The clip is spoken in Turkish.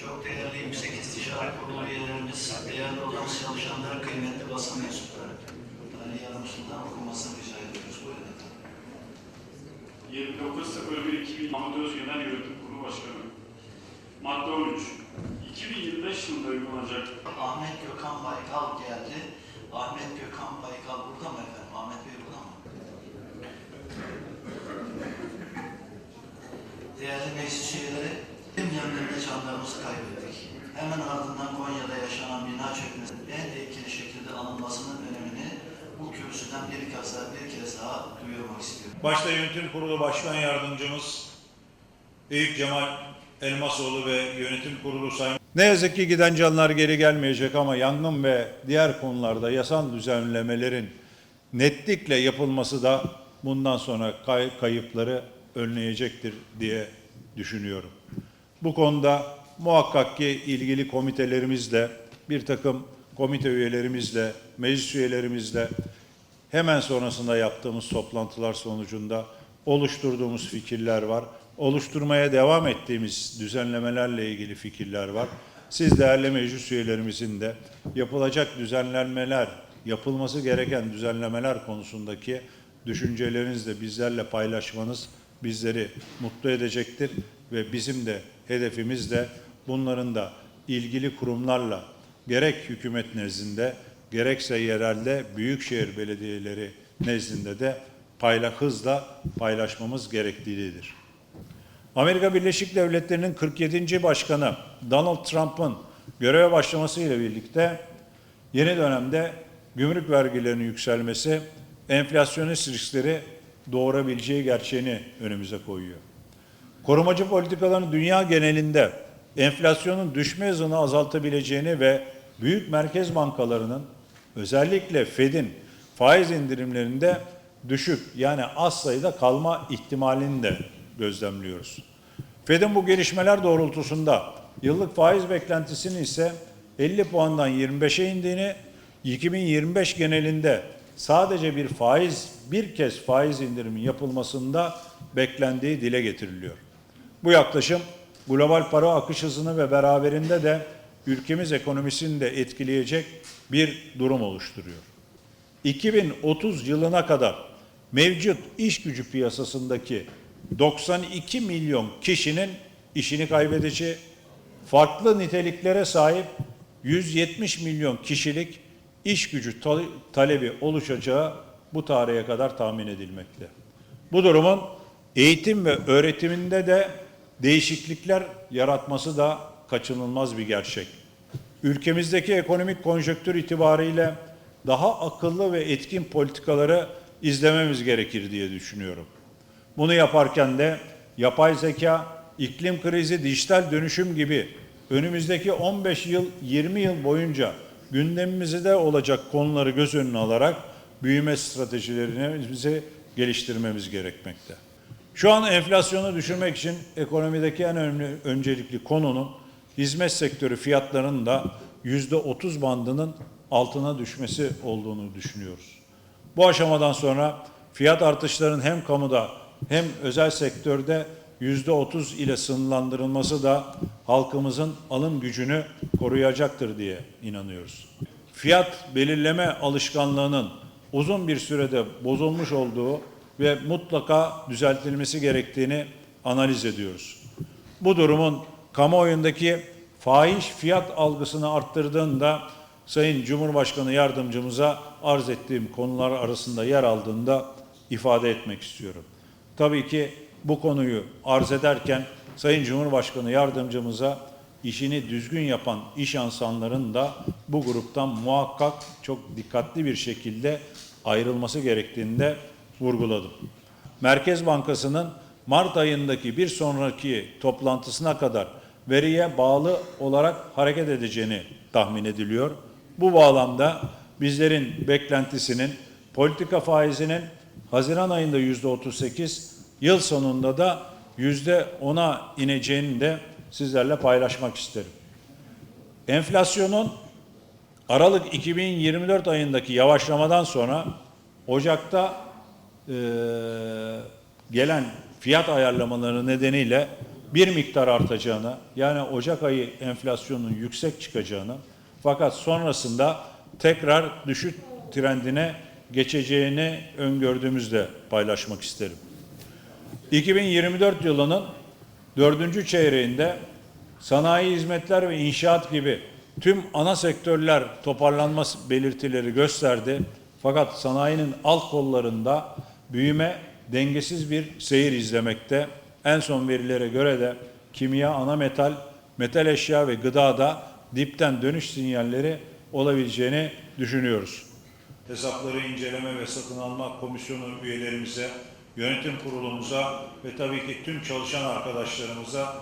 Çok değerli Yüksek İstişare Kurulu üyelerimiz, değerli odamız çalışanlar, kıymetli basın mensupları. Tarih yardımcısından okumasını rica ediyoruz. Buyurun efendim. 29.01.2000 Mahmut Özgenel Yönetim Kurulu Başkanı. Madde 13. 2025 yılında uygulanacak Ahmet Gökhan Baykal geldi. Ahmet Gökhan Baykal burada mı efendim? Ahmet Bey burada mı? Değerli meclis üyeleri, canlarımızı kaybettik. Hemen ardından Konya'da yaşanan bina çökmesinin en etkili şekilde alınmasının önemini bu kürsüden bir kez daha, bir kez daha duyurmak istiyorum. Başta Yönetim Kurulu Başkan Yardımcımız Eyüp Cemal Elmasoğlu ve Yönetim Kurulu Sayın ne yazık ki giden canlar geri gelmeyecek ama yangın ve diğer konularda yasal düzenlemelerin netlikle yapılması da bundan sonra kay- kayıpları önleyecektir diye düşünüyorum. Bu konuda muhakkak ki ilgili komitelerimizle, bir takım komite üyelerimizle, meclis üyelerimizle hemen sonrasında yaptığımız toplantılar sonucunda oluşturduğumuz fikirler var. Oluşturmaya devam ettiğimiz düzenlemelerle ilgili fikirler var. Siz değerli meclis üyelerimizin de yapılacak düzenlenmeler, yapılması gereken düzenlemeler konusundaki düşüncelerinizi de bizlerle paylaşmanız bizleri mutlu edecektir ve bizim de hedefimiz de bunların da ilgili kurumlarla gerek hükümet nezdinde gerekse yerelde büyükşehir belediyeleri nezdinde de payla hızla paylaşmamız gerektiğidir. Amerika Birleşik Devletleri'nin 47. Başkanı Donald Trump'ın göreve başlamasıyla birlikte yeni dönemde gümrük vergilerinin yükselmesi enflasyonist riskleri doğurabileceği gerçeğini önümüze koyuyor. Korumacı politikaların dünya genelinde enflasyonun düşme hızını azaltabileceğini ve büyük merkez bankalarının özellikle Fed'in faiz indirimlerinde düşük yani az sayıda kalma ihtimalini de gözlemliyoruz. Fed'in bu gelişmeler doğrultusunda yıllık faiz beklentisinin ise 50 puandan 25'e indiğini, 2025 genelinde sadece bir faiz, bir kez faiz indirimi yapılmasında beklendiği dile getiriliyor. Bu yaklaşım global para akış hızını ve beraberinde de ülkemiz ekonomisini de etkileyecek bir durum oluşturuyor. 2030 yılına kadar mevcut iş gücü piyasasındaki 92 milyon kişinin işini kaybedeceği, farklı niteliklere sahip 170 milyon kişilik iş gücü ta- talebi oluşacağı bu tarihe kadar tahmin edilmekte. Bu durumun eğitim ve öğretiminde de değişiklikler yaratması da kaçınılmaz bir gerçek. Ülkemizdeki ekonomik konjonktür itibariyle daha akıllı ve etkin politikaları izlememiz gerekir diye düşünüyorum. Bunu yaparken de yapay zeka, iklim krizi, dijital dönüşüm gibi önümüzdeki 15 yıl, 20 yıl boyunca gündemimizde olacak konuları göz önüne alarak büyüme stratejilerimizi geliştirmemiz gerekmekte. Şu an enflasyonu düşürmek için ekonomideki en önemli öncelikli konunun hizmet sektörü fiyatlarının da yüzde 30 bandının altına düşmesi olduğunu düşünüyoruz. Bu aşamadan sonra fiyat artışlarının hem kamuda hem özel sektörde yüzde 30 ile sınırlandırılması da halkımızın alım gücünü koruyacaktır diye inanıyoruz. Fiyat belirleme alışkanlığının uzun bir sürede bozulmuş olduğu ve mutlaka düzeltilmesi gerektiğini analiz ediyoruz. Bu durumun kamuoyundaki fahiş fiyat algısını arttırdığında Sayın Cumhurbaşkanı yardımcımıza arz ettiğim konular arasında yer aldığında ifade etmek istiyorum. Tabii ki bu konuyu arz ederken Sayın Cumhurbaşkanı yardımcımıza işini düzgün yapan iş insanların da bu gruptan muhakkak çok dikkatli bir şekilde ayrılması gerektiğini de vurguladım. Merkez Bankası'nın Mart ayındaki bir sonraki toplantısına kadar veriye bağlı olarak hareket edeceğini tahmin ediliyor. Bu bağlamda bizlerin beklentisinin politika faizinin Haziran ayında yüzde 38, yıl sonunda da yüzde 10'a ineceğini de sizlerle paylaşmak isterim. Enflasyonun Aralık 2024 ayındaki yavaşlamadan sonra Ocak'ta eee, gelen fiyat ayarlamaları nedeniyle bir miktar artacağını, yani Ocak ayı enflasyonun yüksek çıkacağını fakat sonrasında tekrar düşük trendine geçeceğini öngördüğümüzde paylaşmak isterim. 2024 yılının dördüncü çeyreğinde sanayi hizmetler ve inşaat gibi tüm ana sektörler toparlanma belirtileri gösterdi. Fakat sanayinin alt kollarında büyüme dengesiz bir seyir izlemekte. En son verilere göre de kimya, ana metal, metal eşya ve gıdada dipten dönüş sinyalleri olabileceğini düşünüyoruz. Hesapları inceleme ve satın alma komisyonu üyelerimize, yönetim kurulumuza ve tabii ki tüm çalışan arkadaşlarımıza